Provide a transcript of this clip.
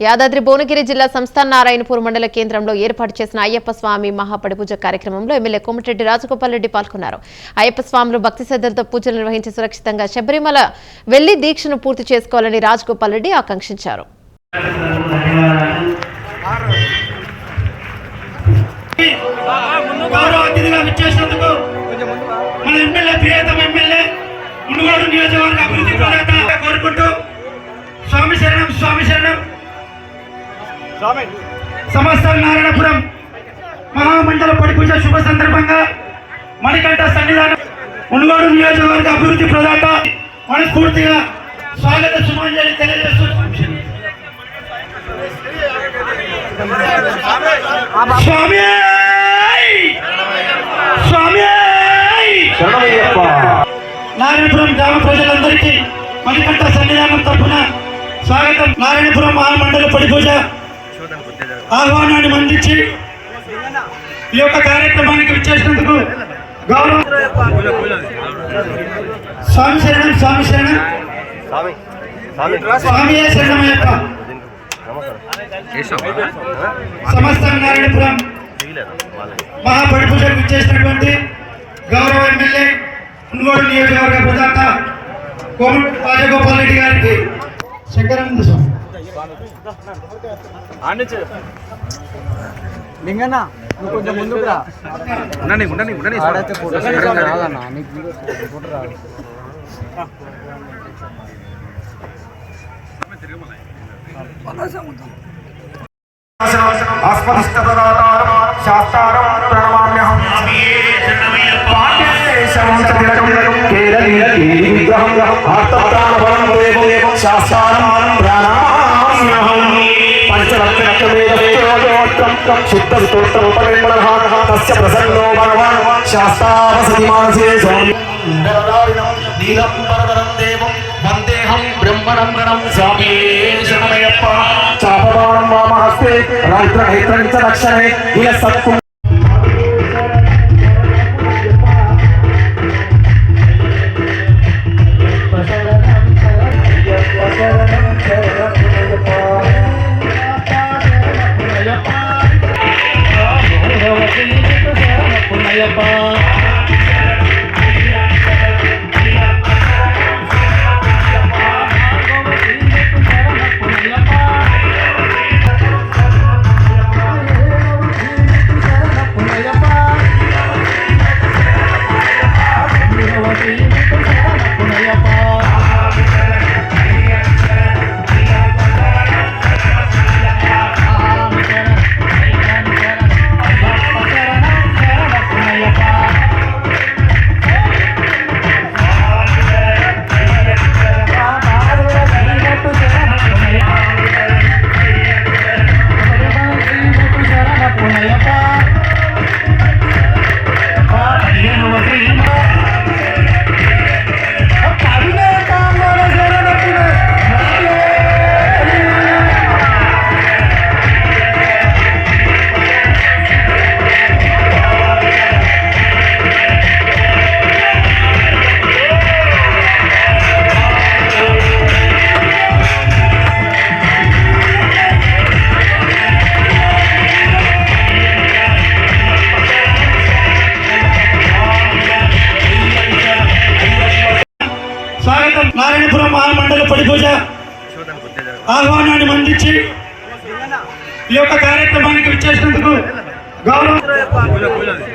యాదాద్రి భువనగిరి జిల్లా సంస్థాన్ నారాయణపూర్ మండల కేంద్రంలో ఏర్పాటు చేసిన అయ్యప్ప స్వామి మహాపడి పూజ కార్యక్రమంలో ఎమ్మెల్యే కోమటిరెడ్డి రాజగోపాల్ రెడ్డి పాల్గొన్నారు. అయ్యప్ప స్వాములు భక్తి శ్రద్ధలతో పూజలు నిర్వహించి సురక్షితంగా శబరిమల వెళ్ళి దీక్షను పూర్తి చేసుకోవాలని రాజగోపాల్ రెడ్డి ఆకాంక్షించారు. నియోజకవర్గ అభివృద్ధి కోరుకుంటూ స్వామి శరణం స్వామి శరణం. సమస్త నారాయణపురం మహామండల పడిపూజ శుభ సందర్భంగా మణికంఠ సన్నిధానం మునుగోడు నియోజకవర్గ అభివృద్ధి ప్రదాత మనస్ఫూర్తిగా స్వాగత సుమాంజలి తెలియజేస్తూ స్వామి! స్వామి! నారాయణపురం గ్రామ ప్రజలందరికీ మణికంఠ సన్నిధానం తరపున స్వాగతం. నారాయణపురం మహామండల పడి పూజ ఆహ్వానాన్ని అందించి ఈ యొక్క కార్యక్రమానికి విచ్చేసినందుకు గౌరవ స్వామి శరణం స్వామి శరణం. స్వామి స్వామి యొక్క శరణమయ్యప్ప సమస్త నారాయణపురం మహాపడి పూజకు ఇచ్చేసినటువంటి గౌరవ ఎమ్మెల్యే మున్గోడు నియోజకవర్గ ప్రదాత కోమటి రాజగోపాల్ రెడ్డి గారికి శంకరానంద స్వామి. లింగన్న నువ్వు కొంచెం ముందుకు రా ఉండని ఉండని ఉండని ఆడైతే ఫోటో రాదన్న నీకు వీడియో ఫోటో రాదు ఆస్పదిష్టదాతారం ప్రణమామ్యహం కేరళీయ విగ్రహం శాస్త్రారం పంచరత్నవేదోత్తం శుద్ధ స్తోత్రోపనిర్మణః తస్య ప్రసన్నో భగవాన్ శాస్త్రావసతి మానసే స్వామి నీలంబరధరం దేవం వందేహం బ్రహ్మణం స్వామి శరణమయ్యప్ప చాపమానం వామహస్తే రాత్రనేత్రం మహామండల పడి పూజ ఆహ్వానాన్ని అందించి ఈ యొక్క కార్యక్రమానికి విచ్చేసినందుకు గౌరవ